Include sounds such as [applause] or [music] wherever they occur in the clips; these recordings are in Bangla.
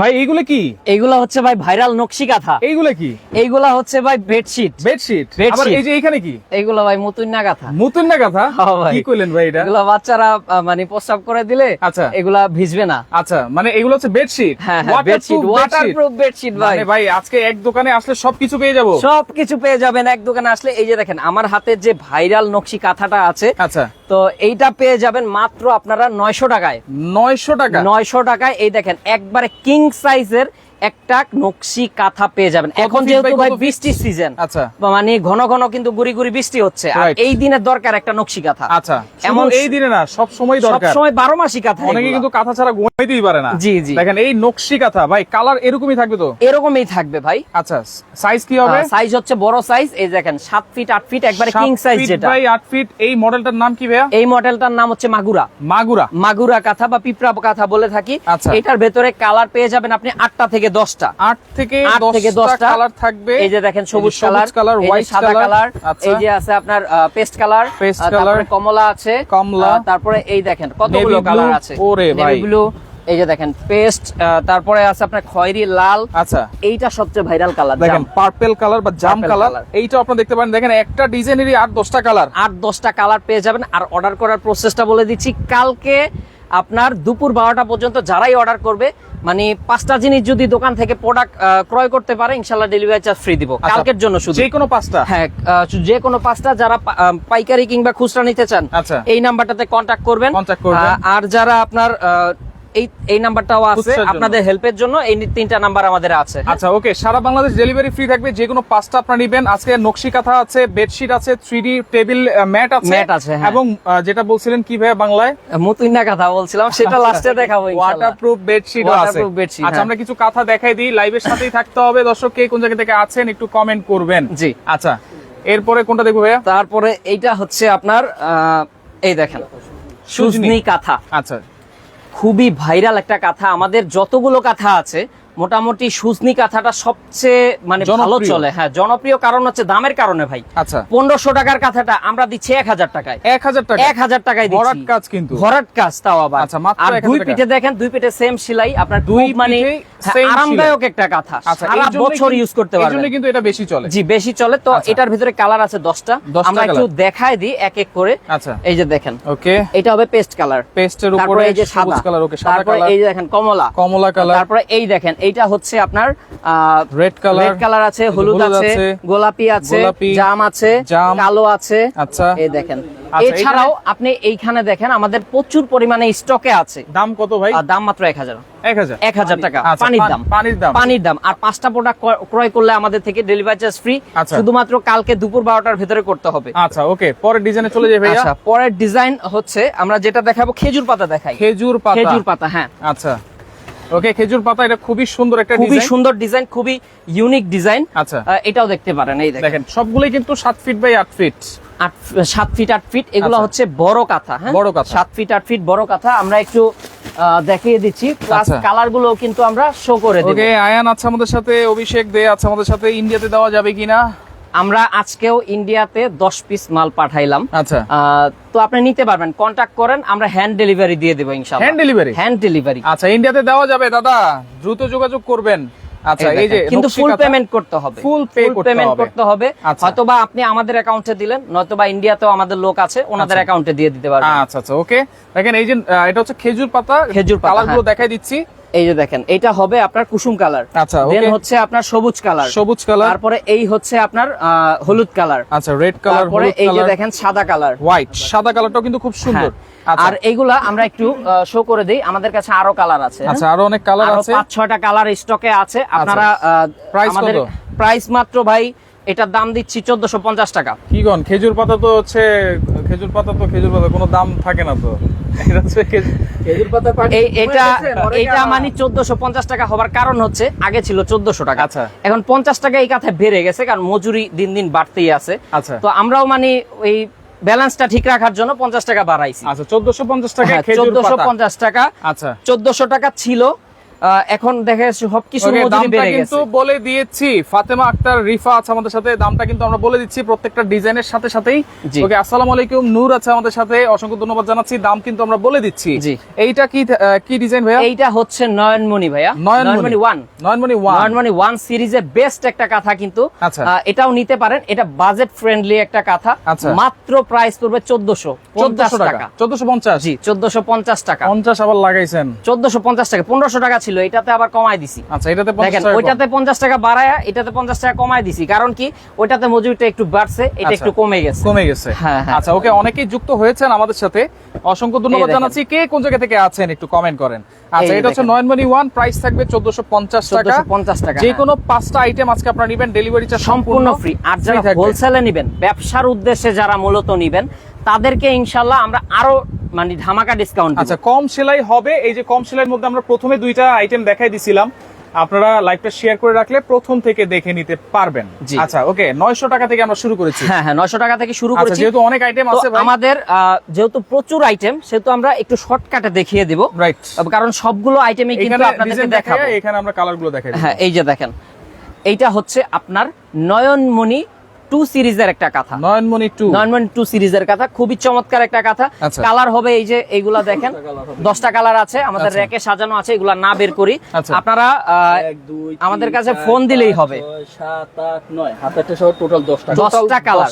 ভাই এইগুলো কি? এইগুলা হচ্ছে ভাই ভাইরাল নকশি কাঁথা এইগুলো কি? এইগুলা হচ্ছে ভাই বেডশিট। বেডশিট? আবার এই যে এখানে কি? এইগুলা ভাই মুতুন্না কাঁথা মুতুন না কথা ভাই। কি কইলেন ভাই এটা? এগুলা বাচ্চারা মানে প্রস্রাব করে দিলে আচ্ছা। এগুলা ভিজবে না। আচ্ছা মানে এগুলো হচ্ছে বেডশিট? হ্যাঁ হ্যাঁ বেডশিট ওয়াটারপ্রুফ বেডশিট ভাই। মানে ভাই আজকে এক দোকানে আসলে সবকিছু পেয়ে যাব। সবকিছু পেয়ে যাবেন এক দোকানে আসলে। এই যে দেখেন আমার হাতে যে ভাইরাল নকশি কাঁথাটা আছে আচ্ছা। তো এইটা পেয়ে যাবেন মাত্র আপনারা নয়শো টাকায়। নয়শো টাকা? নয়শো টাকায় এই দেখেন একবারে কিং সাইজের একটা নকশি কাঁথা পেয়ে যাবেন। এখন যেহেতু ভাই বৃষ্টির সিজন আচ্ছা। মানে ঘন ঘন কিন্তু গুড়ি গুড়ি বৃষ্টি হচ্ছে। আর এই দিনের দরকার একটা নকশি কাঁথা। আচ্ছা এমন এই দিনে না সব সময় দরকার। সব সময় বারো মাসি কাঁথা অনেকে কিন্তু কাঁথা ছাড়া ঘুমাইতেই পারে না। জি, জি। দেখেন এই নকশি কাঁথা ভাই কালার এরকমই থাকবে তো? এরকমই থাকবে ভাই। আচ্ছা সাইজ কি হবে? সাইজ হচ্ছে বড় সাইজ এই দেখেন সাত ফিট আট ফিট একবারে কিং সাইজ যেটা। বাই আট ফিট এই মডেলটার নাম কি ভাইয়া? এই মডেলটার নাম হচ্ছে মাগুরা। মাগুরা। মাগুরা কাঁথা বা পিঁপড়া কাঁথা বলে থাকি। আচ্ছা। এটার ভেতরে কালার পেয়ে যাবেন আপনি আটটা থেকে দশটা। আট থেকে আট থেকে দশটা কালার থাকবে। এই যে দেখেন সবুজ কালার কালার হোয়াইট সাদা কালার আচ্ছা। এই যে আছে আপনার পেস্ট কালার তারপরে color, কমলা আছে কমলা, তারপরে এই দেখেন কতগুলো কালার আছে। ওরে ভাই। ব্লু এই যে দেখেন পেস্ট তারপরে আছে আপনার খয়েরি লাল। আচ্ছা। এইটা সবচেয়ে ভাইরাল কালার দেখেন পার্পেল কালার বা জাম কালার এইটা আপনারা দেখতে পারেন। দেখেন একটা ডিজাইনেরই আট দশটা কালার আট দশটা কালার পেয়ে যাবেন। আর অর্ডার করার প্রসেসটা বলে দিচ্ছি কালকে আপনার দুপুর বারোটা পর্যন্ত যারাই অর্ডার করবে মানে পাঁচটা জিনিস যদি দোকান থেকে প্রোডাক্ট ক্রয় করতে পারে ইনশাল্লাহ ডেলিভারি চার্জ ফ্রি দিব। কালকের জন্য শুধু। যে কোনো পাঁচটা? হ্যাঁ যে কোনো পাঁচটা যারা পাইকারি কিংবা খুচরা নিতে চান আচ্ছা। এই নাম্বারটাতে কন্ট্যাক্ট করবেন। আর যারা আপনার এই এই নাম্বারটাও আছে। আপনাদের হেল্পের জন্য এই তিনটা নাম্বার আমাদের আছে। আচ্ছা ওকে সারা বাংলাদেশ ডেলিভারি ফ্রি থাকবে যে কোনো পাঁচটা আপনারা নিবেন। আজকে নকশি কাঁথা আছে বেডশিট আছে থ্রি টেবিল ম্যাট আছে Mat আছে, হ্যাঁ। এবং যেটা বলছিলেন কি ভাইয়া বাংলায়? মুতুইনা কথা বলছিলাম সেটা লাস্টে দেখাবো ইনশাল্লাহ। ওয়াটারপ্রুফ বেডশিট আছে। Bedsheet, আচ্ছা হ্যাঁ। আমরা কিছু কথা দেখাই দিই লাইভের সাথেই থাকতে হবে। দর্শক কে কোন জায়গা থেকে আছেন একটু কমেন্ট করবেন। জি। আচ্ছা এরপরে কোনটা দেখব ভাইয়া? তারপরে এইটা হচ্ছে আপনার এই দেখেন সুজনি কাঁথা। আচ্ছা। খুবই ভাইরাল একটা কাঁথা। আমাদের যতগুলো কাঁথা আছে মোটামুটি সুজনি কাঁথাটা সবচেয়ে মানে ভালো চলে। হ্যাঁ জনপ্রিয় কারণ হচ্ছে দামের কারণে ভাই। আচ্ছা। পনেরোশো টাকার কাঁথাটা আমরা দিচ্ছি এক হাজার টাকায়। এক হাজার টাকা এক হাজার টাকায় ভরাট কাজ কিন্তু। ভরাট কাজ তাও আবার। আচ্ছা, আর দুই পিঠে দেখেন দুই পিঠে সেম সেলাই। আপনার দুই মানে হ্যাঁ, আরামদায়ক একটা কাঁথা। আচ্ছা সারা বছর ইউজ করতে পারবেন। কিন্তু এটা বেশি চলে। জি বেশি চলে। তো আচ্ছা। এটার ভিতরে কালার আছে দশটা। 10টা আমরা একটু। দেখায় দিই এক এক করে। আচ্ছা। এই যে দেখেন। ওকে। এটা হবে পেস্ট কালার পেস্টের উপরে এই যে সাদা। কালার ওকে সাদা কালার এই যে দেখেন কমলা। কমলা কালার তারপরে এই দেখেন এইটা হচ্ছে আপনার রেড কালার রেড কালার আছে হলুদ আছে গোলাপি আছে জাম আছে কালো আছে। আচ্ছা। এই দেখেন। আচ্ছা, এছাড়াও আপনি এইখানে দেখেন আমাদের প্রচুর পরিমাণে স্টকে আছে। দাম কত ভাই? দাম মাত্র এক হাজার। এক হাজার। টাকা আচ্ছা, পানির দাম। পানির দাম। পানির দাম। আর পাঁচটা প্রোডাক্ট ক্রয় করলে আমাদের থেকে ডেলিভারি চার্জ ফ্রি। শুধুমাত্র কালকে দুপুর বারোটার ভিতরে করতে হবে। আচ্ছা ওকে। পরের ডিজাইনে চলে ভাইয়া। আচ্ছা পরের ডিজাইন হচ্ছে আমরা যেটা দেখাবো খেজুর পাতা দেখাই। খেজুর পাতা। খেজুর পাতা হ্যাঁ। আচ্ছা। ওকে খেজুর পাতা এটা খুবই সুন্দর একটা খুবই সুন্দর ডিজাইন খুবই ইউনিক ডিজাইন আচ্ছা। এটাও দেখতে পারেন এই দেখেন। সবগুলোই কিন্তু সাত ফিট বাই আট ফিট সাত ফিট আট ফিট এগুলো আচ্ছা। হচ্ছে বড় কাঁথা হ্যাঁ? বড় কাঁথা। সাত ফিট আট ফিট বড় কাঁথা আমরা একটু দেখিয়ে দিচ্ছি। প্লাস আচ্ছা। কালারগুলো কিন্তু আমরা শো করে দেব। ওকে আয়ান আছে আমাদের সাথে অভিষেক দে আছে আমাদের সাথে ইন্ডিয়াতে দেওয়া যাবে কিনা? আমরা আজকেও ইন্ডিয়াতে দশ পিস মাল পাঠাইলাম। আচ্ছা। তো আপনি নিতে পারবেন কন্টাক্ট করেন আমরা হ্যান্ড ডেলিভারি দিয়ে দেবো ইনশাআল্লাহ। হ্যান্ড ডেলিভারি হ্যান্ড ডেলিভারি আচ্ছা ইন্ডিয়াতে দেওয়া যাবে দাদা। দ্রুত যোগাযোগ করবেন। আচ্ছা এই যে কিন্তু ফুল পেমেন্ট করতে হবে। Pay পেমেন্ট করতে হবে। আচ্ছা। হয়তোবা আপনি আমাদের অ্যাকাউন্টে দিলেন নয়তোবা ইন্ডিয়াতেও আমাদের লোক আছে ওনাদের আচ্ছা। অ্যাকাউন্টে দিয়ে দিতে পারবেন। আচ্ছা আচ্ছা ওকে দেখেন এই যে এটা হচ্ছে খেজুর পাতা খেজুর পাতা, হ্যাঁ। দেখাই দিচ্ছি। এই যে দেখেন এটা হবে আপনার কুসুম কালার। আচ্ছা দেন হচ্ছে আপনার সবুজ কালার। সবুজ কালার। তারপরে এই হচ্ছে আপনার হলুদ কালার। আচ্ছা রেড কালার তারপরে এই যে দেখেন সাদা কালার। হোয়াইট সাদা কালারটাও কিন্তু খুব সুন্দর। আচ্ছা। আর এইগুলা আমরা একটু শো করে দেই। আমাদের কাছে আরও কালার আছে হ্যাঁ? আচ্ছা আরও অনেক কালার আছে। পাঁচ ছয়টা কালার স্টকে আছে। আপনারা আহ, Price কত? প্রাইস মাত্র ভাই এটার দাম দিচ্ছি চোদ্দশো পঞ্চাশ টাকা। কি গন খেজুর পাতা তো হচ্ছে খেজুর পাতা তো খেজুর পাতা কোনো দাম থাকে না তো। এটা এটা মানে চোদ্দশো পঞ্চাশ টাকা হবার কারণ হচ্ছে আগে ছিল চোদ্দশো টাকা। আচ্ছা। এখন পঞ্চাশ টাকা এই বেড়ে গেছে কারণ মজুরি দিন দিন বাড়তেই আছে। আচ্ছা। তো আমরাও মানে ওই ব্যালেন্সটা ঠিক রাখার জন্য পঞ্চাশ টাকা বাড়াইছি। আচ্ছা চোদ্দশো পঞ্চাশ টাকা হ্যাঁ, চোদ্দশো পঞ্চাশ টাকা। আচ্ছা। চোদ্দশো টাকা ছিল এখন দেখা যাচ্ছে মজুরি কিন্তু বলে দিয়েছি। ফাতেমা আক্তার রিফা আছে আমাদের সাথে। দামটা কিন্তু আমরা বলে দিচ্ছি প্রত্যেকটা ডিজাইনের সাথে সাথেই। ওকে আসসালামু আলাইকুম। নূর আছে আমাদের সাথে। অসংখ্য ধন্যবাদ জানাচ্ছি। দাম কিন্তু আমরা বলে দিচ্ছি। এইটা কি কি ডিজাইন ভাইয়া? এইটা হচ্ছে নয়নমণি ভাইয়া। Nayanmoni. One. Nayanmoni one. Nayanmoni one সিরিজের বেস্ট একটা কাঁথা কিন্তু। আচ্ছা। এটাও নিতে পারেন। এটা বাজেট ফ্রেন্ডলি একটা কাঁথা। আচ্ছা। মাত্র প্রাইস পড়বে চোদ্দশো পঞ্চাশ চোদ্দশো টাকা। টাকা। চোদ্দশো পঞ্চাশ। জি চোদ্দশো পঞ্চাশ টাকা। পঞ্চাশ আবার লাগাইছেন। চোদ্দশো পঞ্চাশ টাকা। পনেরোশো টাকা ছিল এটাতে আবার কমায় দিছি আচ্ছা এটাতে দেখেন। ওইটাতে পঞ্চাশ টাকা বাড়ায় এটাতে পঞ্চাশ টাকা কমায় দিছি কারণ কি ওইটাতে মজুরিটা একটু বাড়ছে এটা আচ্ছা। একটু কমে গেছে কমে গেছে হ্যাঁ, হ্যাঁ। আচ্ছা ওকে অনেকেই যুক্ত হয়েছেন আমাদের সাথে অসংখ্য ধন্যবাদ জানাচ্ছি কে কোন জায়গা থেকে আছেন একটু কমেন্ট করেন আচ্ছা এটা হচ্ছে। নয়নমণি ওয়ান প্রাইস থাকবে চোদ্দশো পঞ্চাশ টাকা পঞ্চাশ টাকা যে হ্যাঁ। কোনো পাঁচটা আইটেম আজকে আপনারা নিবেন ডেলিভারি চার্জ সম্পূর্ণ ফ্রি আর যারা হোলসেলে নিবেন ব্যবসার উদ্দেশ্যে যারা মূলত নিবেন তাদেরকে ইনশাল্লাহ আমরা আরও মানে ধামাকা ডিসকাউন্ট আচ্ছা কম সেলাই হবে। এই যে কম সেলাইয়ের মধ্যে আমরা প্রথমে দুইটা আইটেম দেখাই দিছিলাম। আপনারা লাইভটা শেয়ার করে রাখলে প্রথম থেকে দেখে নিতে পারবেন। আচ্ছা ওকে নয়শো টাকা থেকে আমরা শুরু করেছি। হ্যাঁ হ্যাঁ নয়শো টাকা থেকে শুরু আচ্ছা করেছি। যেহেতু অনেক আইটেম আছে ভাই। আমাদের যেহেতু প্রচুর আইটেম সেহেতু আমরা একটু শর্টকাটে দেখিয়ে দিব। রাইট কারণ সবগুলো আইটেমই কিন্তু আপনাদেরকে দেখাবো। এখানে আমরা কালারগুলো দেখাই হ্যাঁ এই যে দেখেন। এইটা হচ্ছে আপনার নয়নমণি টু সিরিজের একটা কথা। নয়নমণি টু। নয়নমণি টু সিরিজের কথা খুবই চমৎকার একটা কথা। আচ্ছা। কালার হবে এই যে এইগুলা দেখেন। দশটা কালার আছে আমাদের আচ্ছা। র্যাকে সাজানো আছে এগুলা না বের করি। আচ্ছা। আপনারা আমাদের কাছে ফোন দিলেই হবে। ছয়, সাত আট নয়। হাতেরটা সহ টোটাল দশটা। দশটা কালার।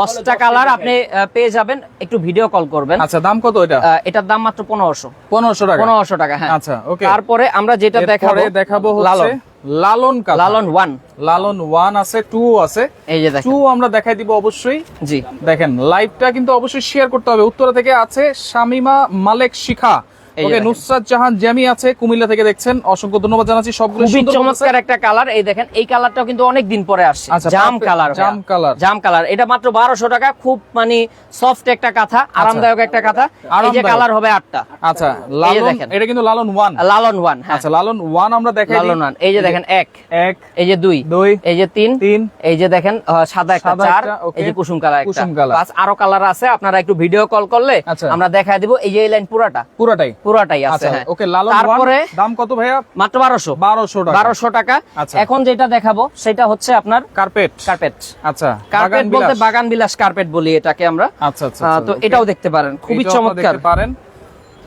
দশটা কালার। আপনি আহ, পেয়ে যাবেন। একটু ভিডিও কল করবেন। আচ্ছা দাম কত এটা? এটার দাম মাত্র পনেরোশো। পনেরোশো টাকা। পনেরোশো টাকা হ্যাঁ। আচ্ছা, okay। তারপরে আমরা যেটা দেখাবো দেখাবো লালন। লালন লালন ওয়ান। লালন ওয়ান আছে টু আছে। এই যে টু আমরা দেখাই দিব অবশ্যই। জি। দেখেন লাইভটা কিন্তু অবশ্যই শেয়ার করতে হবে। উত্তরা থেকে আছে শামিমা মালেক শিখা। ওকে নুসরাত জাহান জ্যামি আছে কুমিল্লা থেকে দেখছেন। অসংখ্য ধন্যবাদ জানাচ্ছি। সবগুলো সুন্দর চমৎকার একটা কালার। এই দেখেন এই কালারটাও কিন্তু অনেক দিন পরে আসছে। আচ্ছা, জাম কালার জাম কালার। জাম কালার। এটা মাত্র বারোশো টাকা। খুব মানে সফট একটা কাঁথা আরামদায়ক একটা কাঁথা। এই যে কালার হবে আটটা। আচ্ছা লালন দেখেন। এটা কিন্তু লালন ওয়ান। লালন ওয়ান হ্যাঁ। আচ্ছা লালন ওয়ান আমরা দেখাই লালন ওয়ান। এই যে দেখেন এক। এক এই যে দুই। দুই এই যে তিন। তিন। এই যে দেখেন সাদা একটা সাদা চার। একটা, okay। এই যে কুসুম কালার একটা। প্লাস আরও কালার আছে। আপনারা একটু ভিডিও কল করলে আচ্ছা। আমরা দেখায় দিব। এই যে এই লাইন পুরাটা। পুরাটাই। পুরাটাই আছে আচ্ছা হ্যাঁ। ওকে লালন তারপরে দাম কত ভাইয়া? মাত্র বারোশো। বারোশো টাকা। বারোশো টাকা। আচ্ছা। এখন যেটা দেখাবো সেটা হচ্ছে আপনার কার্পেট। কার্পেট। আচ্ছা কার্পেট বলতে বাগান বিলাস কার্পেট বলি এটাকে আমরা। আচ্ছা আচ্ছা আচ্ছা, তো এটাও দেখতে পারেন খুবই চমৎকার। দেখতে পারেন।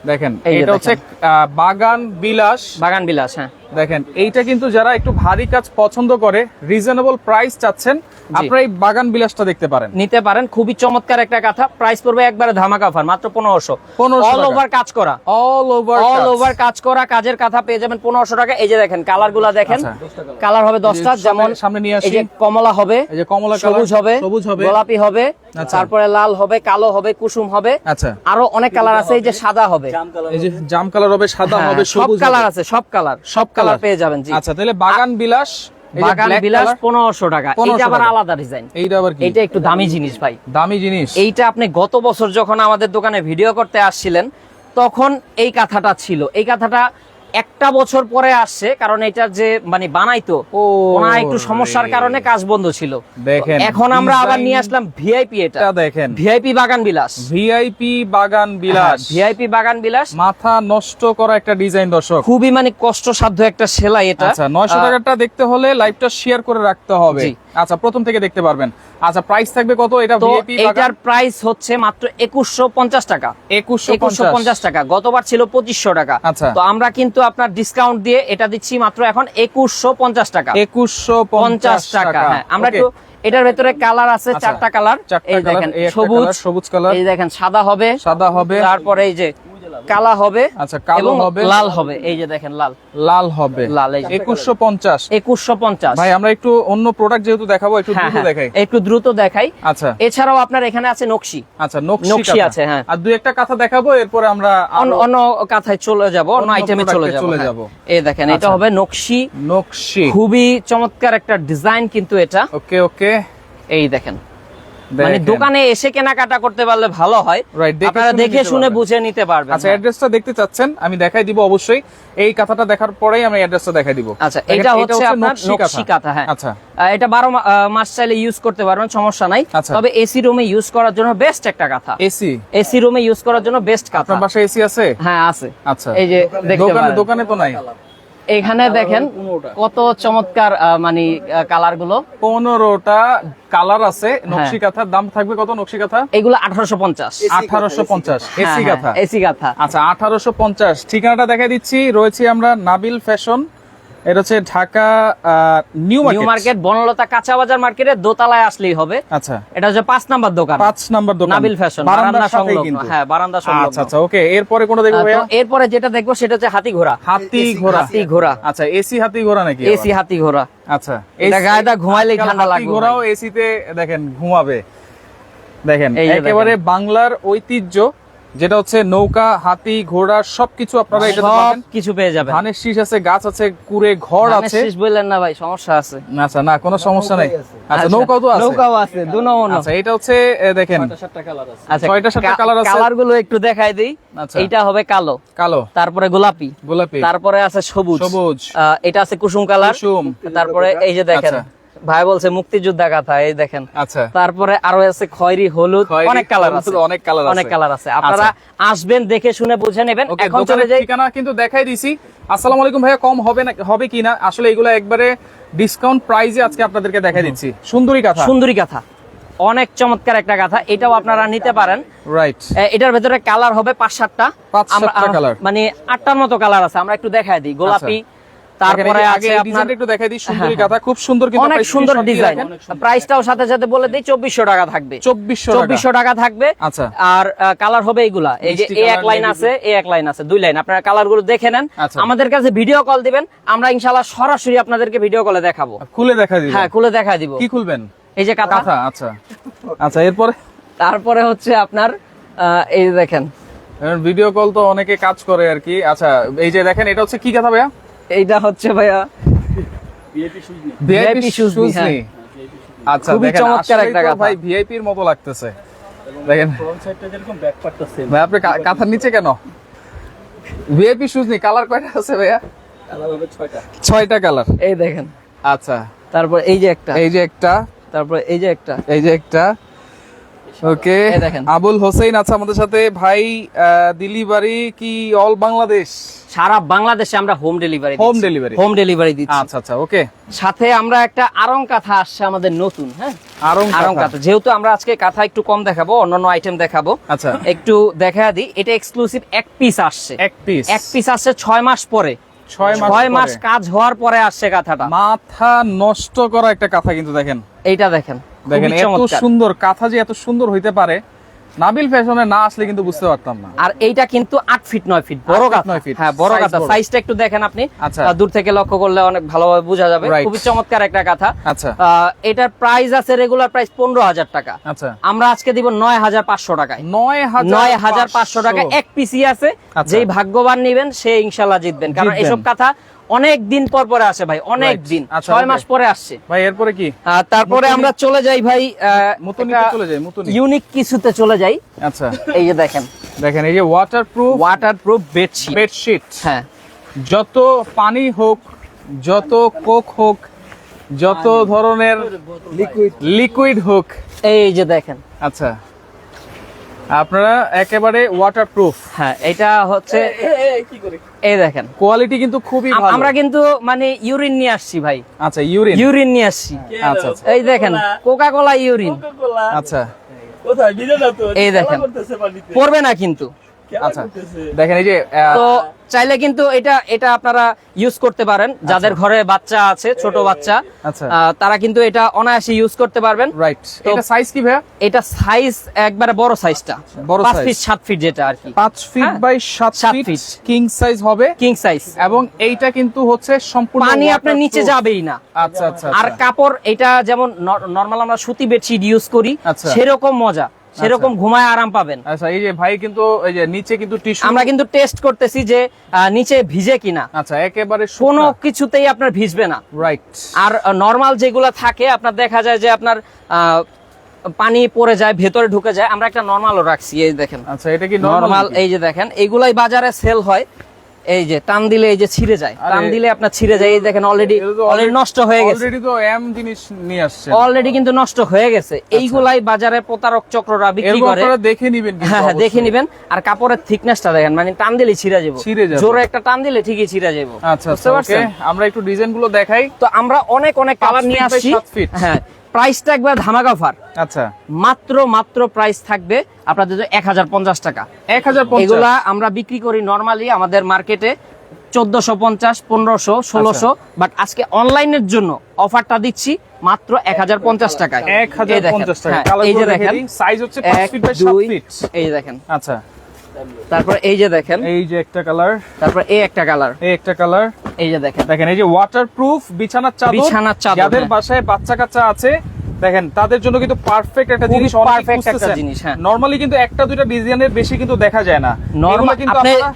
দেখেন এটা হচ্ছে বাগান বিলাস। বাগান বিলাস হ্যাঁ। দেখেন এইটা কিন্তু যারা একটু ভারী কাজ পছন্দ করে রিজনেবল প্রাইস চাচ্ছেন আপনারা এই বাগান বিলাসটা দেখতে পারেন। নিতে পারেন খুবই চমৎকার একটা কাঁথা প্রাইস পড়বে একবারে ধামাকা অফার মাত্র পনেরোশো। 1500 অল ওভার কাজ করা। অল ওভার অল ওভার কাজ করা কাজের কাঁথা পেয়ে যাবেন পনেরোশো টাকা। এই যে দেখেন কালারগুলা দেখেন আচ্ছা। কালার হবে দশটা যেমন সামনে নিয়ে আসি। কমলা হবে এই যে কমলা সবুজ হবে সবুজ হবে। গোলাপি হবে আচ্ছা। তারপরে লাল হবে কালো হবে কুসুম হবে। আচ্ছা। আরও অনেক কালার আছে এই যে সাদা হবে। এই যে জাম কালার হবে সাদা হ্যাঁ, হবে সব সবুজ কালার আছে সব কালার সব সব কালার কালার পেয়ে যাবেন জি। আচ্ছা তাহলে বাগান বিলাস বাগান বিলাস color, পনেরোশো টাকা। 1500 এটা আবার আলাদা ডিজাইন এইটা আবার কি? এটা একটু দামি জিনিস ভাই। দামি জিনিস? এইটা আপনি গত বছর যখন আমাদের দোকানে ভিডিও করতে আসছিলেন তখন এই কাঁথাটা ছিল। এই কাঁথাটা একটা বছর পরে আসছে কারণ এটার যে মানে বানাইতো ও ওনার একটু সমস্যার কারণে কাজ বন্ধ ছিল। দেখেন, এখন আমরা আবার নিয়ে আসলাম ভিআইপি এটা। এটা দেখেন। ভিআইপি বাগান বিলাস। ভিআইপি বাগান বিলাস। ভিআইপি বাগান বিলাস। মাথা নষ্ট করা একটা ডিজাইন দর্শক। খুবই মানে কষ্টসাধ্য একটা সেলাই এটা। আচ্ছা নয়শো আহ, টাকাটা দেখতে হলে লাইভটা শেয়ার করে রাখতে হবে। জি। আচ্ছা প্রথম থেকে দেখতে পারবেন। আচ্ছা প্রাইস থাকবে কত? এটা ভিআইপি এইটার প্রাইস হচ্ছে মাত্র একুশশো পঞ্চাশ টাকা। একুশশো একুশশো পঞ্চাশ টাকা গতবার ছিল পঁচিশশো টাকা। আচ্ছা। তো আমরা কিন্তু আপনার ডিসকাউন্ট দিয়ে এটা দিচ্ছি মাত্র এখন একুশশো পঞ্চাশ টাকা। একুশশো পঞ্চাশ টাকা হ্যাঁ আমরা একটু এটার ভেতরে কালার আছে আচ্ছা, চারটা কালার এই দেখেন সবুজ। সবুজ কালার এই দেখেন সাদা হবে। সাদা হবে। তারপরে এই যে কালা হবে আচ্ছা কালো হবে। লাল হবে এই যে দেখেন লাল। লাল হবে। লাল এই যে। একুশশো পঞ্চাশ। একুশশো পঞ্চাশ। ভাই আমরা একটু অন্য প্রোডাক্ট যেহেতু দেখাবো একটু হ্যাঁ দ্রুত হ্যাঁ। দেখাই। একটু দ্রুত দেখাই। আচ্ছা। এছাড়াও আপনার এখানে আছে নকশি। আচ্ছা নকশি আছে, হ্যাঁ। আর দুই একটা কথা দেখাবো এরপরে আমরা অন্য কাথায় চলে যাব অন্য অন্য আইটেমে চলে যাব চলে হ্যাঁ। যাব। এই দেখেন এটা আচ্ছা। হবে নকশি। নকশি। খুবই চমৎকার একটা ডিজাইন কিন্তু এটা। ওকে ওকে। এই দেখেন। মানে দোকানে এসে কেনাকাটা করতে পারলে ভালো হয়। আপনারা দেখে শুনে বুঝে নিতে পারবেন আচ্ছা। অ্যাড্রেসটা দেখতে চাচ্ছেন আমি দেখাই দিব অবশ্যই। এই কথাটা দেখার পরেই আমি অ্যাড্রেসটা দেখাই দিব। আচ্ছা এটা হচ্ছে আপনার নকশি কাঁথা হ্যাঁ। আচ্ছা। এটা বারো মা- আহ, মাস চাইলে ইউজ করতে পারবেন সমস্যা নাই। আচ্ছা। তবে এসি রুমে ইউজ করার জন্য বেস্ট একটা কাঁথা। এসি এসি রুমে ইউজ করার জন্য বেস্ট কাঁথা। আপনার বাসায় এসি আছে? হ্যাঁ আছে। আচ্ছা। এই যে দেখতে দোকানে পারেন। দোকানে তো নাই। এখানে দেখেন কত চমৎকার আহ, মানে কালারগুলো। পনেরোটা কালার আছে। নকশি কাঁথার দাম থাকবে কত নকশি কাঁথা? এগুলো আঠারোশো পঞ্চাশ। আঠারোশো পঞ্চাশ হ্যাঁ, এসি কাঁথা। এসি কাঁথা। আচ্ছা আঠারোশো পঞ্চাশ। ঠিকানাটা দেখা দিচ্ছি। রয়েছে আমরা নাবিল ফ্যাশন এটা হচ্ছে Dhaka new new market market Bonolota কাঁচা বাজার মার্কেটের দোতলায় আসলেই হবে। আচ্ছা। এটা হচ্ছে পাঁচ নাম্বার দোকান। পাঁচ নাম্বার দোকান। নাবিল ফ্যাশন বারান্দা সংলগ্ন। হ্যাঁ বারান্দা সংলগ্ন। আচ্ছা আচ্ছা ওকে এরপরে কোনটা দেখব এরপরে যেটা দেখব সেটা হচ্ছে হাতি ঘোড়া। হাতি ঘোড়া। হাতি ঘোড়া। আচ্ছা এসি হাতি ঘোড়া নাকি এসি হাতি ঘোড়া। আচ্ছা এটা AC গায়ে দা ঘুমাইলেই আজকাল ঠান্ডা হাতি লাগবে। ঘোড়াও এসিতে দেখেন ঘুমাবে। দেখেন একেবারে বাংলার ঐতিহ্য যেটা হচ্ছে নৌকা হাতি ঘোড়া সবকিছু আপনারা এটাতে সব পাবেন। কিছু পেয়ে যাবেন। ধানের শীষ আছে গাছ আছে কুড়ে ঘর আছে। শীষ বললেন না ভাই সমস্যা আছে। আচ্ছা না কোনো সমস্যা নেই। আচ্ছা নৌকাও তো আছে। নৌকাও আছে আচ্ছা এটা হচ্ছে দেখেন। ছয়টা সাতটা কালার আছে। আচ্ছা ছয়টা সাতটা colour আছে। কালারগুলো একটু দেখাই দিই। আচ্ছা। এইটা হবে কালো। কালো। তারপরে গোলাপি। গোলাপি। তারপরে আছে সবুজ। সবুজ। আহ, এটা আছে কুসুম কালার কুসুম। তারপরে এই যে দেখেন। আচ্ছা। ভাই বলছে মুক্তিযোদ্ধা গাথা এই দেখেন। আচ্ছা। তারপরে আরও আছে খয়েরি হলুদ অনেক কালার আছে। অনেক আছে। অনেক কালার আছে। আপনারা আসবেন দেখে শুনে বুঝে নেবেন। এখন চলে যাই। ঠিকানা কিন্তু দেখাই দিছি। আসসালামু আলাইকুম ভাইয়া কম হবে না হবে কিনা? আসলে এগুলো একবারে ডিসকাউন্ট প্রাইজে আজকে আপনাদেরকে দেখাই দিচ্ছি। সুন্দরী কথা। সুন্দরী কথা। অনেক চমৎকার একটা গাথা এটাও আপনারা নিতে পারেন। রাইট এটার ভেতরে কালার হবে পাঁচ সাতটা। পাঁচ সাতটা colour। মানে আটটার মতো কালার আছে। আমরা একটু দেখাই দিই। গোলাপি তারপরে আছে ডিজাইনটা একটু দেখাই দিই সুন্দরী হ্যাঁ, কথা খুব সুন্দর কিন্তু অনেক সুন্দর ডিজাইন প্রাইসটাও সাথে সাথে বলে দিই চব্বিশশো টাকা থাকবে। চব্বিশশো চব্বিশশো টাকা থাকবে। আচ্ছা। আর কালার হবে এইগুলা এই যে এক লাইন আছে এ এক লাইন আছে দুই লাইন আপনারা কালারগুলো দেখে নেন। আচ্ছা। আমাদের কাছে ভিডিও কল দিবেন। আমরা ইনশাল্লাহ সরাসরি আপনাদেরকে ভিডিও কলে দেখাবো। খুলে দেখা দিবেন হ্যাঁ খুলে দেখা দিব। কি খুলবেন? এই যে কাঁথা। আচ্ছা। আচ্ছা এরপরে? তারপরে হচ্ছে আপনার এই যে দেখেন। ভিডিও কল তো অনেকে কাজ করে আর কি। আচ্ছা এই যে দেখেন এটা হচ্ছে কি কথা ভাইয়া? এইটা হচ্ছে ভাইয়া ভিআইপি শুজ হ্যাঁ। নেই। আচ্ছা খুবই চমৎকার একটা কাঁথা। ভাই ভিআইপির মতো লাগতেছে। দেখেন। ফ্রন্ট সাইডটা যেরকম ব্যাক পার্টটা সেম ভাই আপনি কাঁথার নিচে কেন? ভিআইপি শুজ নেই। কালার কয়টা আছে ভাইয়া? কালার হবে ছয়টা। ছয়টা কালার এই দেখেন। আচ্ছা। তারপর এই যে একটা। এই যে একটা। তারপর এই যে একটা। এই যে একটা। ওকে। আবুল হোসেন আছে আমাদের সাথে। ভাই দিলিভারি কি অল বাংলাদেশ সারা বাংলাদেশে আমরা home delivery Home delivery? Home delivery দিচ্ছি। আচ্ছা আচ্ছা ওকে সাথে আমরা একটা আরং কাঁথা আসছে আমাদের নতুন হ্যাঁ? আরং আরং কাঁথা। কাঁথা। যেহেতু আমরা আজকে কাঁথা একটু কম দেখাবো অন্যান্য আইটেম দেখাবো। আচ্ছা। একটু দেখা দিই এটা এক্সক্লুসিভ এক পিস আসছে। এক পিস এক পিস আসছে ছয় মাস পরে। ছয় মাস কাজ হওয়ার পরে আসছে কাঁথাটা। মাথা নষ্ট করা একটা কাঁথা কিন্তু দেখেন। এইটা দেখেন। দেখেন এত। সুন্দর কাঁথা যে এত সুন্দর হইতে পারে নাবিল ফ্যাশনে না আসলে কিন্তু বুঝতে পারতাম না। আর এইটা কিন্তু আট ফিট নয় ফিট বড় আট ফিট হ্যাঁ বড় সাইজটা একটু দেখেন আপনি। আচ্ছা। দূর থেকে লক্ষ্য করলে অনেক ভালোভাবে বোঝা যাবে। খুবই চমৎকার একটা কাঁথা। আচ্ছা। এটার প্রাইস আছে রেগুলার প্রাইস পনেরো হাজার টাকা। আচ্ছা। আমরা আজকে দিব নয় হাজার পাঁচশো টাকায়। নয় হাজার নয় হাজার পাঁচশো টাকা এক পিসি আছে। আচ্ছা। যেই ভাগ্যবান নিবেন সে ইনশাল্লাহ জিতবেন। কারণ এসব কথা অনেক দিন পর পরে আসে ভাই অনেক দিন। আচ্ছা, ছয় মাস পরে আসছে। ভাই এরপরে কি? তারপরে আমরা চলে যাই ভাই মুতুনিতে চলে যাই মুতুনি। ইউনিক কিছুতে চলে যাই। আচ্ছা। এই যে দেখেন। দেখেন এই যে waterproof waterproof bedsheet bedsheet হ্যাঁ। যত পানি হোক যত কোক হোক যত ধরনের লিকুইড লিকুইড হোক। এই যে দেখেন। আচ্ছা। আপনারা একেবারে ওয়াটার প্রুফ হ্যাঁ এটা হচ্ছে এই দেখেন। কোয়ালিটি কিন্তু খুবই ভালো। আমরা কিন্তু মানে ইউরিন নিয়ে আসছি ভাই। আচ্ছা ইউরিন ইউরিন নিয়ে আসছি। আচ্ছা আচ্ছা। এই দেখেন কোকা কোলা ইউরিন। আচ্ছা। কোথায়? ভিজে না এই দেখেন। পড়বে না কিন্তু। আচ্ছা দেখেন এই যে তো চাইলে কিন্তু এটা এটা আপনারা ইউজ করতে পারেন। যাদের ঘরে বাচ্চা আছে ছোট বাচ্চা আচ্ছা। তারা কিন্তু এটা অনায়াসে ইউজ করতে পারবেন। রাইট এটা সাইজ কি ভাইয়া? এটা সাইজ একবারে বড় সাইজটা বড় পাঁচ size। ফিট সাত ফিট যেটা আর কি। পাঁচ ফিট বাই সাত সাত ফিট কিং সাইজ হবে। কিং সাইজ এবং এইটা কিন্তু হচ্ছে সম্পূর্ণ পানি আপনার নিচে যাবেই না। আচ্ছা আচ্ছা আর আচ্ছা। কাপড় এটা যেমন নর্মাল আমরা সুতি বেডশিট ইউজ করি আচ্ছা। সেরকম মজা। সেরকম ঘুমায় আরাম পাবেন। আচ্ছা এই যে ভাই কিন্তু এই যে নিচে কিন্তু টিস্যু আমরা কিন্তু টেস্ট করতেছি যে নিচে ভিজে কিনা। আচ্ছা একেবারে কোনো কিছুতেই আপনার ভিজবে না। রাইট আর নর্মাল যেগুলো থাকে আপনার দেখা যায় যে আপনার পানি পড়ে যায় ভেতরে ঢুকে যায়। আমরা একটা নর্মালও রাখছি এই দেখেন। আচ্ছা এটা কি নরমাল এই যে দেখেন এগুলাই বাজারে সেল হয়। এই যে টান দিলে এই যে ছিঁড়ে যায়। টান দিলে আপনার ছিঁড়ে যায়। এই দেখেন অলরেডি অলরেডি নষ্ট হয়ে গেছে। অলরেডি তো এম জিনিস নিয়ে আসছে অলরেডি কিন্তু নষ্ট হয়ে গেছে। এইগুলাই বাজারে প্রতারক চক্ররা বিক্রি করে। আপনারা দেখে নিবেন হ্যাঁ হ্যাঁ দেখে। নিবেন। আর কাপড়ের থিকনেসটা দেখেন মানে টান দিলে ছিঁড়ে যাব। ছিঁড়ে যাবে। জোরে একটা টান দিলে ঠিকই ছিঁড়ে যাব। আচ্ছা বুঝতে আচ্ছা পারছেন? ওকে। আমরা একটু ডিজাইনগুলো দেখাই। তো আমরা অনেক অনেক কালার নিয়ে আসছি। হ্যাঁ প্রাইসটা একবার ধামাকা অফার। আচ্ছা। মাত্র মাত্র প্রাইস থাকবে আপনাদের এক হাজার পঞ্চাশ টাকা। এক হাজার এগুলা আমরা বিক্রি করি নর্মালি আমাদের মার্কেটে চোদ্দশো পঞ্চাশ পনেরোশো ষোলোশো আচ্ছা। বাট আজকে অনলাইনের জন্য অফারটা দিচ্ছি মাত্র এক হাজার পঞ্চাশ টাকায়। এই টাকা হ্যাঁ, এই যে দেখেন সাইজ হচ্ছে এই দেখেন। আচ্ছা। তারপর এই যে দেখেন। এই যে একটা কালার তারপর এই একটা কালার এই একটা কালার এই যে দেখেন। দেখেন এই যে ওয়াটারপ্রুফ বিছানার চাদর। বিছানার চাদর, যাদের হ্যাঁ। বাসায় বাচ্চা কাচ্চা আছে দেখেন তাদের জন্য কিন্তু পারফেক্ট একটা জিনিস পারফেক্ট একটা জিনিস, হ্যাঁ। নরমালি কিন্তু একটা দুইটা ডিজাইনের বেশি কিন্তু দেখা যায় না। নরমালি কিন্তু আপনারা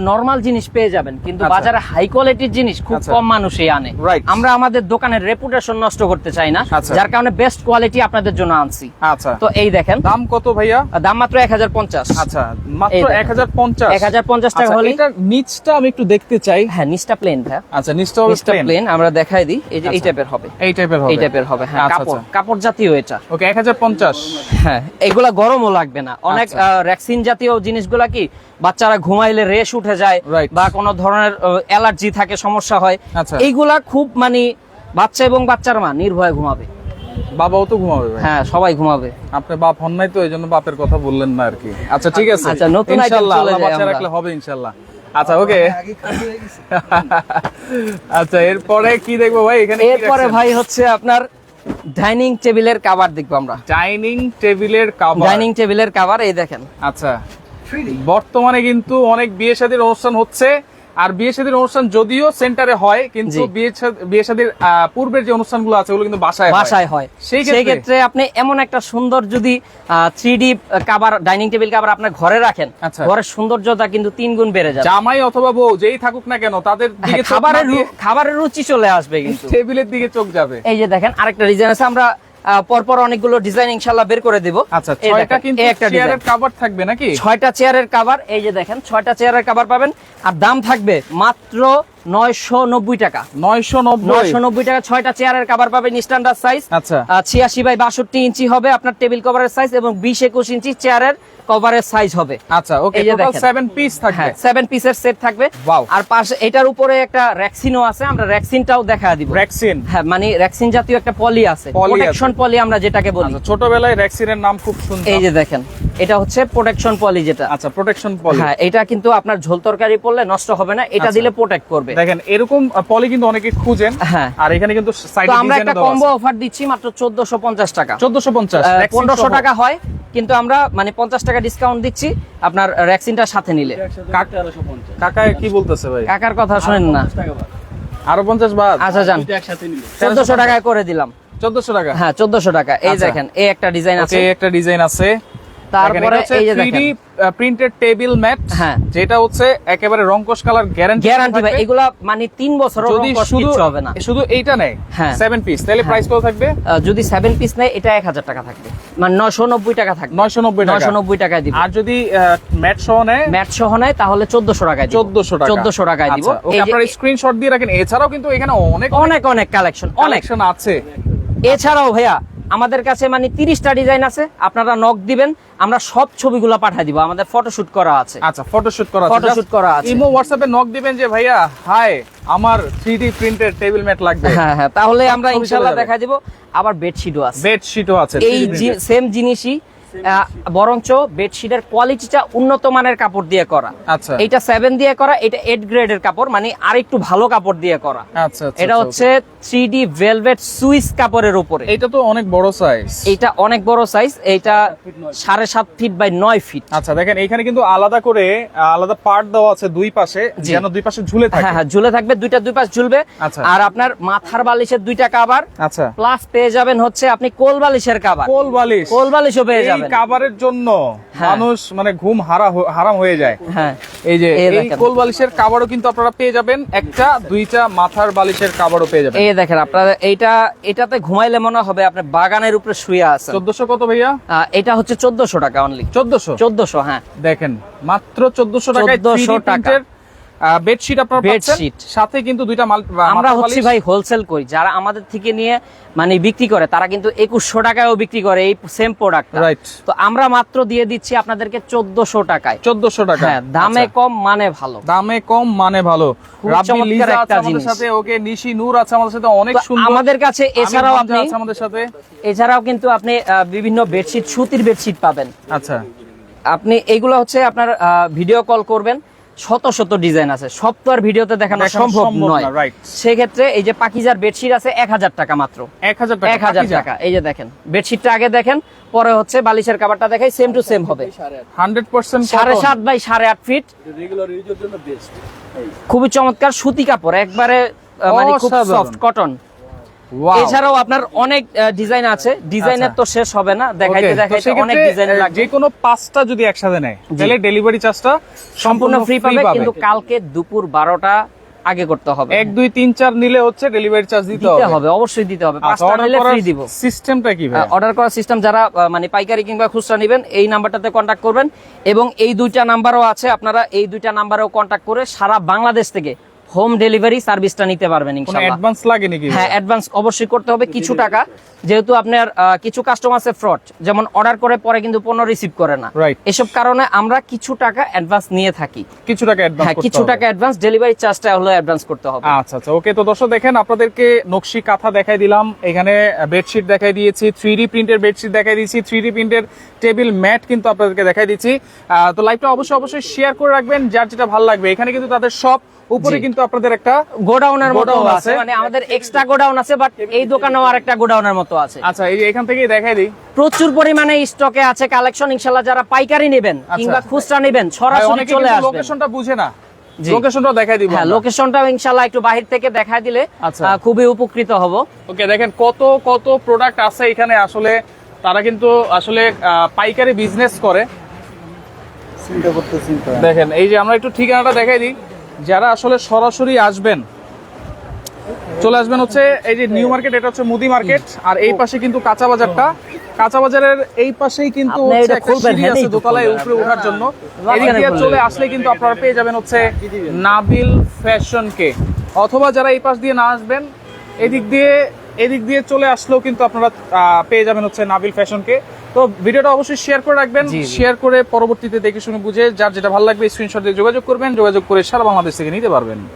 নরমাল জিনিস পেয়ে যাবেন কিন্তু আচ্ছা। বাজারে হাই কোয়ালিটির জিনিস খুব আচ্ছা। কম মানুষই আনে। আমরা আমাদের দোকানের রেপুটেশন নষ্ট করতে চাই না আচ্ছা। যার কারণে বেস্ট কোয়ালিটি আপনাদের জন্য আনছি। আচ্ছা। তো এই দেখেন। দাম কত ভাইয়া? দাম মাত্র এক হাজার পঞ্চাশ। আচ্ছা মাত্র দেখেন। এক হাজার পঞ্চাশ। 1050 টাকা হলেই- এটার নিচটা আমি একটু দেখতে চাই। হ্যাঁ নিচটা প্লেন হ্যাঁ আচ্ছা নিচটা নিচটা প্লেন আমরা দেখাই দিই। এই যে এই। টাইপের হবে। এই টাইপের হবে। এই টাইপের হবে হ্যাঁ আচ্ছা, কাপড়। কাপড় জাতীয় এটা। ওকে এক হাজার পঞ্চাশ। হ্যাঁ এগুলা গরমও লাগবে না। অনেক। র্যাক্সিন জাতীয় জিনিসগুলা কি বাচ্চারা ঘুমাইলে রেশ উঠে যায় বা কোনো ধরনের অ্যালার্জি থাকে সমস্যা হয়। আচ্ছা। এইগুলা খুব মানে বাচ্চা এবং বাচ্চার মা নির্ভয়ে ঘুমাবে। বাবাও তো ঘুমাবে হ্যাঁ সবাই ঘুমাবে। আপনি বাপ হন নাই তো এই জন্য বাপের কথা বললেন না আর কি আচ্ছা ঠিক আছে। আচ্ছা, নতুন ইনশাআল্লাহ আল্লাহ বাচ্চা রাখলে হবে ইনশাআল্লাহ আচ্ছা ওকে। [laughs] আচ্ছা এরপরে কি দেখব ভাই? এখানে এরপরে ভাই হচ্ছে আপনার ডাইনিং টেবিলের কাভার দেখব আমরা। ডাইনিং টেবিলের কাভার ডাইনিং টেবিলের কাভার এই দেখেন। আচ্ছা। বর্তমানে কিন্তু অনেক বিয়ে শাদীর অনুষ্ঠান হচ্ছে। আর বিয়ে শাদীর অনুষ্ঠান যদিও সেন্টারে হয় কিন্তু বিয়ে শাদীর পূর্বের যে অনুষ্ঠানগুলো আছে ওগুলো কিন্তু বাসায় হয়। বাসায় হয়। সেই ক্ষেত্রে আপনি এমন একটা সুন্দর যদি three D cover dining table cover আপনার ঘরে রাখেন আচ্ছা। ঘরের সৌন্দর্যতা কিন্তু তিন গুণ বেড়ে যাবে। জামাই অথবা বউ যেই থাকুক না কেন তাদের দিকে হ্যাঁ, খাবারের খাবারের রুচি চলে আসবে [laughs] কিন্তু। টেবিলের দিকে চোখ যাবে। এই যে দেখেন আরেকটা ডিজাইন আছে আমরা পরপর অনেকগুলো ডিজাইন ইনশাল্লাহ বের করে দিব। আচ্ছা ছয়টা কিন্তু চেয়ারের কাভার থাকবে নাকি? ছয়টা চেয়ারের কাভার এই যে দেখেন ছয়টা চেয়ারের কাভার পাবেন। আর দাম থাকবে মাত্র নয়শো নব্বই টাকা। নয়শো নব্বই? নয়শো নব্বই টাকা ছয়টা চেয়ারের কাভার পাবেন স্ট্যান্ডার্ড সাইজ আচ্ছা। ছিয়াশি বাই বাষট্টি ইঞ্চি হবে আপনার টেবিল কভারের সাইজ এবং বিশ একুশ ইঞ্চি চেয়ারের কভারের সাইজ হবে। আচ্ছা ওকে টোটাল দেখেন। পিস থাকবে। হ্যাঁ পিসের সেট থাকবে। আর পাশে এটার উপরে একটা র্যাক্সিনও আছে আমরা র্যাক্সিনটাও দেখা দিব। ভ্যাকসিন হ্যাঁ মানে র্যাক্সিন জাতীয় একটা পলি আছে। প্রোটেকশন পলি আমরা যেটাকে বলি। আচ্ছা ছোটবেলায় নাম খুব সুন্দর এই যে দেখেন এটা হচ্ছে প্রোটেকশন পলি যেটা। আচ্ছা প্রোটেকশন পলি হ্যাঁ এটা কিন্তু আপনার ঝোল তরকারি পড়লে নষ্ট হবে না এটা আচ্ছা। দিলে প্রোটেক্ট করবে। দেখেন এরকম পলি কিন্তু অনেকে খুঁজেন। হ্যাঁ। আর এখানে কিন্তু সাইডে আমরা একটা কম্বো অফার দিচ্ছি মাত্র চোদ্দশো পঞ্চাশ টাকা। 1450 পনেরোশো টাকা হয় কিন্তু আমরা মানে পঞ্চাশ টাকা ডিসকাউন্ট দিচ্ছি আপনার র্যাক্সিনটার সাথে নিলে। কাক- কি বলতেছে ভাই? কাকার কথা শুনেন না। টাকা বাদ। আরও 50 বাদ? আচ্ছা যান। দুইটা একসাথে নিলে। চোদ্দশো টাকায় করে দিলাম। 1400 টাকা? হ্যাঁ চোদ্দশো টাকা। এই আচ্ছা। দেখেন এই একটা ডিজাইন আছে। ওকে একটা ডিজাইন আছে। তারপরে এই যে দেখেন। প্রিন্টেড টেবিল ম্যাট হ্যাঁ। যেটা হচ্ছে একেবারে রংকশ কালার গ্যারান্টি গ্যারান্টি ভাই এগুলা মানে তিন বছর যদি শুধু কিচ্ছু হবে না। শুধু এইটা নেয় হ্যাঁ। 7 পিস তাহলে প্রাইস কত থাকবে? যদি সেভেন পিস নেয় এটা এক হাজার টাকা থাকবে। মানে নয়শো নব্বই টাকা থাকবে। 990 টাকা। নয়শো নব্বই টাকায় দিব। আর যদি ম্যাট সহ নেয়? ম্যাট সহ নেয় তাহলে চোদ্দশো টাকায় দিব। 1400 টাকা। চোদ্দশো টাকায় দিব। আচ্ছা, আপনারা স্ক্রিনশট দিয়ে রাখেন। এছাড়াও কিন্তু এখানে অনেক অনেক অনেক কালেকশন অনেক। কালেকশন আছে। এছাড়াও ভাইয়া আমাদের কাছে মানে তিরিশটা ডিজাইন আছে আপনারা নক দিবেন আমরা সব ছবিগুলো পাঠিয়ে দিব আমাদের ফটোশুট করা আছে। আচ্ছা ফটোশুট করা ফটোশুট করা আছে। ইমো হোয়াটসঅ্যাপে নক দিবেন যে ভাইয়া হাই আমার 3D প্রিন্টেড টেবিল ম্যাট লাগবে। হ্যাঁ হ্যাঁ তাহলে আমরা ইনশাআল্লাহ দেখা দিব আবার বেডশিটও আছে। বেডশিটও আছে এই 3D printed। সেম জিনিসই বরঞ্চ বেডশিটের কোয়ালিটিটা উন্নত মানের কাপড় দিয়ে করা। আচ্ছা। এইটা সেভেন দিয়ে করা এটা এইট গ্রেডের কাপড় মানে আর একটু ভালো কাপড় দিয়ে করা। আচ্ছা আচ্ছা এটা আচ্ছা, হচ্ছে থ্রি ডি ভেলভেট সুইস কাপড়ের উপরে। এটা তো অনেক বড় সাইজ এইটা অনেক বড় সাইজ এইটা সাড়ে সাত ফিট বাই নয় ফিট আচ্ছা দেখেন এখানে কিন্তু আলাদা করে আলাদা পার্ট দেওয়া আছে দুই পাশে। যেন দুই পাশে ঝুলে থাকে। হ্যাঁ হ্যাঁ ঝুলে থাকবে দুইটা দুই পাশ ঝুলবে। আচ্ছা। আর আপনার মাথার বালিশের দুইটা কাবার আচ্ছা। প্লাস পেয়ে যাবেন হচ্ছে আপনি কোল বালিশের কাবার কোল বালিশ। কোল বালিশও পেয়ে এই কাভারের জন্য হ্যাঁ। মানুষ মানে ঘুম হারা হারাম হয়ে যায়। হ্যাঁ। এই যে এই কোল বালিশের কাভারও কিন্তু আপনারা পেয়ে যাবেন। একটা দুইটা মাথার বালিশের কাভারও পেয়ে যাবেন। এই দেখেন আপনারা এইটা এটাতে ঘুমাইলে মনে হবে আপনি বাগানের উপরে শুয়ে আছেন। চোদ্দশো কত ভাইয়া? এটা হচ্ছে চোদ্দশো টাকা অনলি চোদ্দশো? চোদ্দশো হ্যাঁ। দেখেন মাত্র চোদ্দশো টাকায় 1400 3D টাকা। বেডশিট আপনারা Bedsheet। সাথে কিন্তু দুইটা মাল আমরা হচ্ছি ভাই হোলসেল করি। যারা আমাদের থেকে নিয়ে মানে বিক্রি করে তারা কিন্তু একুশশো টাকায়ও বিক্রি করে এই সেম প্রোডাক্ট রাইট তো আমরা মাত্র দিয়ে দিচ্ছি আপনাদেরকে চোদ্দশো টাকায়। চোদ্দশো টাকা। হ্যাঁ দামে আচ্ছা। কম মানে ভালো। দামে কম মানে ভালো। আমাদের সাথে ওকে নিশি নূর আছে আমাদের সাথে অনেক সুন্দর। আমাদের কাছে এছাড়াও আপনি আমাদের সাথে। এছাড়াও কিন্তু আপনি বিভিন্ন বেডশিট সুতির বেডশিট পাবেন। আচ্ছা। আপনি এইগুলো হচ্ছে আপনার ভিডিও কল করবেন। শত শত ডিজাইন আছে। সব তো আর ভিডিওতে দেখানো সম্ভব নয়। সেক্ষেত্রে এই যে পাকিজার বেডশিট আছে এক হাজার টাকা মাত্র। এক হাজার টাকা এক হাজার টাকা। এই যে দেখেন বেডশিটটা আগে দেখেন পরে হচ্ছে বালিশের কাভারটা দেখাই সেম টু সেম হবে। হান্ড্রেড পার্সেন্ট সাড়ে সাত বাই সাড়ে আট ফিট রেগুলার ইউজের জন্য বেস্ট খুবই চমৎকার সুতি কাপড় একবারে মানে খুব সফট কটন এছাড়াও আপনার অনেক ডিজাইন আছে। ডিজাইনের তো শেষ হবে না। দেখাইতে দেখাইতে অনেক ডিজাইন লাগবে। যে কোনো পাঁচটা যদি একসাথে নেয় তাহলে ডেলিভারি চার্জটা সম্পূর্ণ ফ্রি পাবে কিন্তু কালকে দুপুর বারোটা আগে করতে হবে। এক দুই তিন চার নিলে হচ্ছে ডেলিভারি চার্জ দিতে দিতে হবে। অবশ্যই দিতে হবে। আচ্ছা পাঁচটা নিলে ফ্রি দিব। সিস্টেমটা কি ভাই অর্ডার করার সিস্টেম যারা মানে পাইকারি কিংবা খুচরা নেবেন এই নাম্বারটাতে কন্ট্যাক্ট করবেন। এবং এই দুইটা নাম্বারও আছে আপনারা এই দুইটা নাম্বারেও কন্ট্যাক্ট করে সারা বাংলাদেশ থেকে হোম ডেলিভারি সার্ভিসটা নিতে পারবেন ইনশাআল্লাহ। অ্যাডভান্স লাগে নাকি হ্যাঁ অ্যাডভান্স অবশ্যই করতে হবে কিছু টাকা। যেহেতু আপনার কিছু কাস্টমার আছে ফ্রড যেমন অর্ডার করে পরে কিন্তু পণ্য রিসিভ করে না। এসব কারণে আমরা কিছু টাকা অ্যাডভান্স নিয়ে থাকি। কিছু টাকা অ্যাডভান্স হ্যাঁ কিছু টাকা অ্যাডভান্স ডেলিভারি চার্জটা হলো অ্যাডভান্স করতে হবে। আচ্ছা আচ্ছা ওকে তো দর্শক দেখেন আপনাদেরকে নকশি কাঁথা দেখাই দিলাম। এখানে বেডশিট দেখাই দিয়েছি থ্রি ডি প্রিন্টের বেডশিট দেখাই দিয়েছি। থ্রি ডি প্রিন্টের টেবিল ম্যাট কিন্তু আপনাদেরকে দেখাই দিচ্ছি। তো লাইভটা অবশ্যই অবশ্যই শেয়ার করে রাখবেন যার যেটা ভালো লাগবে। এখানে কিন্তু তাদের সব উপরে কিন্তু আপনাদের একটা গোডাউনের মতো আছে। মানে আমাদের এক্সট্রা গোডাউন আছে বাট এই দোকানেও আরেকটা গোডাউনের মতো আছে। আচ্ছা এই এখান থেকেই দেখাই দিই। প্রচুর পরিমাণে স্টকে আছে কালেকশন ইনশাআল্লাহ যারা পাইকারি নেবেন কিংবা খুচরা নেবেন সরাসরি চলে আসবেন। লোকেশনটা বুঝে না। লোকেশনটা দেখাই দিব হ্যাঁ লোকেশনটা ইনশাআল্লাহ একটু বাহির থেকে দেখাই দিলে আচ্ছা। খুবই উপকৃত হব। ওকে দেখেন কত কত প্রোডাক্ট আছে এখানে আসলে। তারা কিন্তু আসলে আহ, পাইকারি বিজনেস করে। দেখেন এই যে আমরা একটু ঠিকানাটা দেখাই দিই। যারা আসলে সরাসরি আসবেন চলে আসবেন হচ্ছে এই যে নিউ মার্কেট এটা হচ্ছে মুদি মার্কেট আর এই পাশে কিন্তু কাঁচা বাজারটা। কাঁচা বাজারের এই পাশেই কিন্তু দোতলায় উপরে ওঠার জন্য। এদিক। চলে আসলে কিন্তু আপনারা পেয়ে যাবেন হচ্ছে নাবিল ফ্যাশন কে। অথবা যারা এই পাশ দিয়ে না আসবেন এদিক দিয়ে এদিক দিয়ে চলে আসলেও কিন্তু আপনারা পেয়ে যাবেন হচ্ছে নাবিল ফ্যাশনকে তো ভিডিওটা অবশ্যই শেয়ার করে রাখবেন। শেয়ার করে পরবর্তীতে দেখে শুনে বুঝে যার যেটা ভালো লাগবে স্ক্রিনশট দিয়ে যোগাযোগ করবেন যোগাযোগ করে সারা বাংলাদেশ থেকে নিতে পারবেন